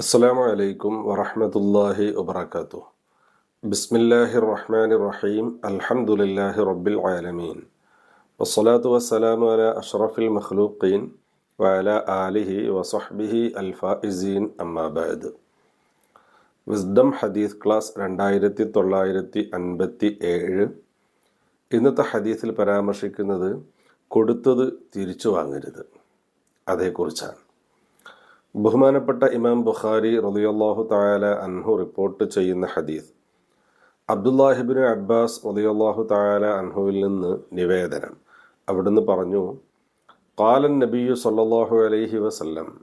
അസ്സാം വലൈക്കും വറഹമത്തല്ലാഹി വബർക്കാത്തു ബിസ്മില്ലാഹി റഹ്മാൻ റഹീം അൽഹംദുലില്ലാഹി റബ്ബിൽ ആലമീൻ. വസ്സലാത്തു വസ്സലാമു അല അഷ്റഫിൽ മഖ്ലൂഖീൻ വഅല ആലിഹി വസഹ്ബിഹി അൽഫായിസീൻ അമ്മാബാദ് വിസ്ഡം ഹദീസ് ക്ലാസ് രണ്ടായിരത്തി തൊള്ളായിരത്തി അൻപത്തി ഏഴ് ഇന്നത്തെ ഹദീസിൽ പരാമർശിക്കുന്നത് കൊടുത്തത് തിരിച്ചു വാങ്ങരുത്. അതേക്കുറിച്ചാണ്. ബഹുമാനപ്പെട്ട ഇമാം ബുഖാരി റളിയല്ലാഹു തആല അൻഹു റിപ്പോർട്ട് ചെയ്യുന്ന ഹദീസ്. അബ്ദുല്ലാഹിബിൻ അബ്ബാസ് റളിയല്ലാഹു തആല അൻഹുവിൽ നിന്ന് നിവേദനം. അവിടുന്ന് പറഞ്ഞു കാലൻ നബിയു സല്ലാഹു അലൈഹി വസല്ലം.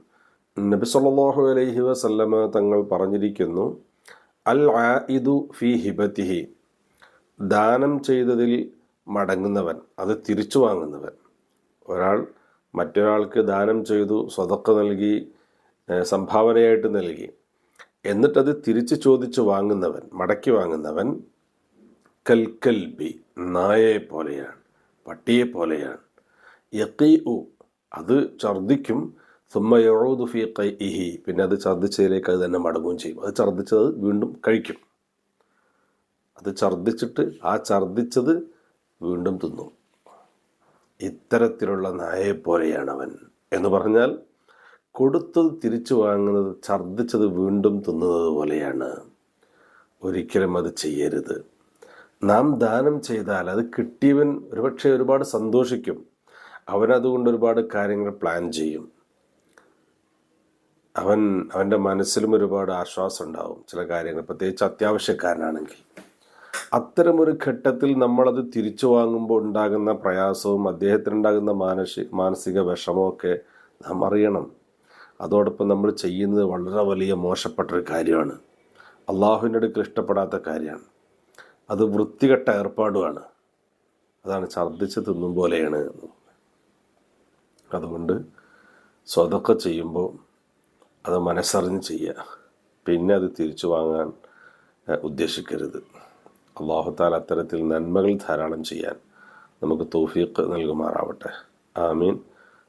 നബി സല്ലാഹു അലൈഹി വസല്ലമ തങ്ങൾ പറഞ്ഞിരിക്കുന്നു അൽ ആയിദു ഫി ഹിബത്തിഹി. ദാനം ചെയ്തതിൽ മടങ്ങുന്നവൻ അത് തിരിച്ചു വാങ്ങുന്നവൻ. ഒരാൾ മറ്റൊരാൾക്ക് ദാനം ചെയ്തു സ്വതക്ക നൽകി സംഭാവനയായിട്ട് നൽകി. എന്നിട്ടത് തിരിച്ചു ചോദിച്ചു വാങ്ങുന്നവൻ മടക്കി വാങ്ങുന്നവൻ കൽക്കൽബി നായയെ പോലെയാണ് പട്ടിയെ പോലെയാണ്. യക്കി ഉ അത് ഛർദിക്കും സുമ്മ യഴൂദു ഫി ഇഹി പിന്നെ അത് ഛർദിച്ചതിലേക്ക് അത് തന്നെ മടങ്ങുകയും ചെയ്യും. അത് ഛർദിച്ചത് വീണ്ടും കഴിക്കും. അത് ഛർദിച്ചിട്ട് ആ ഛർദിച്ചത് വീണ്ടും തിന്നും. ഇത്തരത്തിലുള്ള നായയെ പോലെയാണ് അവൻ എന്ന് പറഞ്ഞാൽ കൊടുത്തത് തിരിച്ചു വാങ്ങുന്നത് ഛർദ്ദിച്ചത് വീണ്ടും തിന്നുന്നത് പോലെയാണ്. ഒരിക്കലും അത് ചെയ്യരുത്. നാം ദാനം ചെയ്താൽ അത് കിട്ടിയവൻ ഒരുപക്ഷെ ഒരുപാട് സന്തോഷിക്കും. അവനതുകൊണ്ട് ഒരുപാട് കാര്യങ്ങൾ പ്ലാൻ ചെയ്യും. അവൻ അവന്റെ മനസ്സിലും ഒരുപാട് ആശ്വാസം ഉണ്ടാവും ചില കാര്യങ്ങൾ. പ്രത്യേകിച്ച് അത്യാവശ്യക്കാരനാണെങ്കിൽ. അത്തരമൊരു ഘട്ടത്തിൽ നമ്മളത് തിരിച്ചു വാങ്ങുമ്പോൾ ഉണ്ടാകുന്ന പ്രയാസവും അദ്ദേഹത്തിനുണ്ടാകുന്ന മാനസിക മാനസിക വിഷമമൊക്കെ നാം അറിയണം. അതോടൊപ്പം നമ്മൾ ചെയ്യുന്നത് വളരെ വലിയ മോശപ്പെട്ടൊരു കാര്യമാണ്. അള്ളാഹുവിന്റെ അടുക്കൽ ഇഷ്ടപ്പെടാത്ത കാര്യമാണ്. അത് വൃത്തികെട്ട ഏർപ്പാടുമാണ്. അതാണ് ഛർദ്ദിച്ച് തിന്നും പോലെയാണ്. അതുകൊണ്ട് സ്വതൊക്കെ ചെയ്യുമ്പോൾ അത് മനസ്സറിഞ്ഞ് ചെയ്യുക. പിന്നെ അത് തിരിച്ചു വാങ്ങാൻ ഉദ്ദേശിക്കരുത്. അള്ളാഹുത്താൽ അത്തരത്തിൽ നന്മകൾ ധാരാളം ചെയ്യാൻ നമുക്ക് തൗഫീഖ് നൽകുമാറാവട്ടെ. ആമീൻ.